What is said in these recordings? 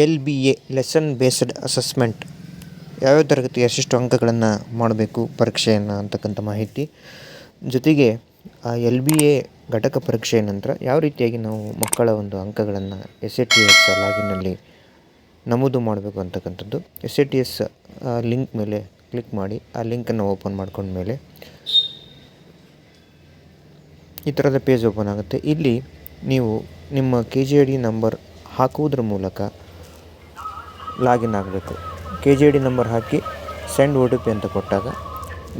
L B A lesson based assessment ಯಾವ್ಯಾವ ತರಗತಿ ಎಷ್ಟೆಷ್ಟು ಅಂಕಗಳನ್ನು ಮಾಡಬೇಕು ಪರೀಕ್ಷೆಯನ್ನು ಅಂತಕ್ಕಂಥ ಮಾಹಿತಿ. ಜೊತೆಗೆ ಆ ಎಲ್ ಬಿ ಎ ಘಟಕ ಪರೀಕ್ಷೆಯ ನಂತರ ಯಾವ ರೀತಿಯಾಗಿ ನಾವು ಮಕ್ಕಳ ಒಂದು ಅಂಕಗಳನ್ನು ಎಸ್ ಎ ಟಿ ಎಸ್ ಲಾಗಿನಲ್ಲಿ ನಮೂದು ಮಾಡಬೇಕು ಅಂತಕ್ಕಂಥದ್ದು. S A T S link ಮೇಲೆ ಕ್ಲಿಕ್ ಮಾಡಿ, ಆ ಲಿಂಕನ್ನು ಓಪನ್ ಮಾಡ್ಕೊಂಡ್ಮೇಲೆ ಈ ಥರದ ಪೇಜ್ ಓಪನ್ ಆಗುತ್ತೆ. ಇಲ್ಲಿ ನೀವು ನಿಮ್ಮ K G I D number ಹಾಕುವುದರ ಮೂಲಕ ಲಾಗಿನ್ ಆಗಬೇಕು. ಕೆ ಜಿ ಡಿ ನಂಬರ್ ಹಾಕಿ ಸೆಂಡ್ ಓ ಟಿ ಪಿ ಅಂತ ಕೊಟ್ಟಾಗ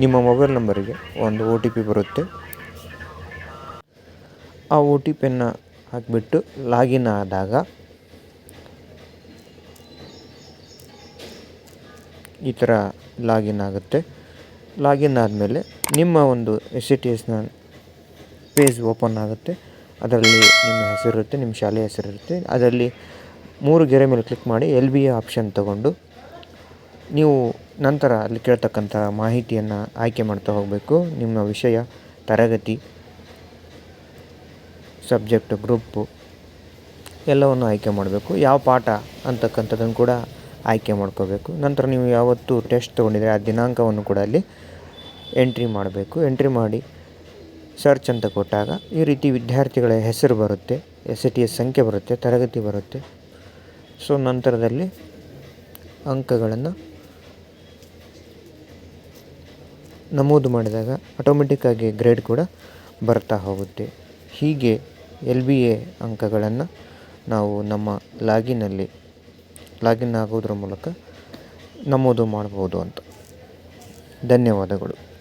ನಿಮ್ಮ ಮೊಬೈಲ್ ನಂಬರಿಗೆ ಒಂದು ಒ ಟಿ ಪಿ ಬರುತ್ತೆ. ಆ ಒ ಟಿ ಪಿಯನ್ನು ಹಾಕಿಬಿಟ್ಟು ಲಾಗಿನ್ ಆದಾಗ ಈ ಥರ ಲಾಗಿನ್ ಆಗುತ್ತೆ. ಲಾಗಿನ್ ಆದಮೇಲೆ ನಿಮ್ಮ ಒಂದು ಎಸ್ ಸಿ ಟಿ ಎಸ್ನ ಪೇಜ್ ಓಪನ್ ಆಗುತ್ತೆ. ಅದರಲ್ಲಿ ನಿಮ್ಮ ಹೆಸರಿರುತ್ತೆ, ನಿಮ್ಮ ಶಾಲೆಯ ಹೆಸರಿರುತ್ತೆ. ಅದರಲ್ಲಿ ಮೂರು ಗೆರೆ ಮೇಲೆ ಕ್ಲಿಕ್ ಮಾಡಿ ಎಲ್ ಬಿ ಎ ಆಪ್ಷನ್ ತಗೊಂಡು ನೀವು ನಂತರ ಅಲ್ಲಿ ಕೇಳ್ತಕ್ಕಂಥ ಮಾಹಿತಿಯನ್ನು ಆಯ್ಕೆ ಮಾಡ್ತಾ ಹೋಗಬೇಕು. ನಿಮ್ಮ ವಿಷಯ, ತರಗತಿ ಸಬ್ಜೆಕ್ಟ್ ಗ್ರೂಪು ಎಲ್ಲವನ್ನು ಆಯ್ಕೆ ಮಾಡಬೇಕು. ಯಾವ ಪಾಠ ಅಂತಕ್ಕಂಥದ್ದನ್ನು ಕೂಡ ಆಯ್ಕೆ ಮಾಡ್ಕೋಬೇಕು. ನಂತರ ನೀವು ಯಾವತ್ತು ಟೆಸ್ಟ್ ತೊಗೊಂಡಿದ್ರೆ ಆ ದಿನಾಂಕವನ್ನು ಕೂಡ ಅಲ್ಲಿ ಎಂಟ್ರಿ ಮಾಡಬೇಕು. ಎಂಟ್ರಿ ಮಾಡಿ ಸರ್ಚ್ ಅಂತ ಕೊಟ್ಟಾಗ ಈ ರೀತಿ ವಿದ್ಯಾರ್ಥಿಗಳ ಹೆಸರು ಬರುತ್ತೆ ಎಸ್ ಟಿ ಎಸ್ ಸಂಖ್ಯೆ ಬರುತ್ತೆ, ತರಗತಿ ಬರುತ್ತೆ. ಸೊ ನಂತರದಲ್ಲಿ ಅಂಕಗಳನ್ನು ನಮೂದು ಮಾಡಿದಾಗ ಆಟೋಮೆಟಿಕ್ಕಾಗಿ ಗ್ರೇಡ್ ಕೂಡ ಬರ್ತಾ ಹೋಗುತ್ತೆ. ಹೀಗೆ ಎಲ್ ಬಿ ಎ ಅಂಕಗಳನ್ನು ನಾವು ನಮ್ಮ ಲಾಗಿನಲ್ಲಿ, ಲಾಗಿನ್ ಆಗೋದ್ರ ಮೂಲಕ ನಮೂದು ಮಾಡ್ಬೋದು ಅಂತ. ಧನ್ಯವಾದಗಳು.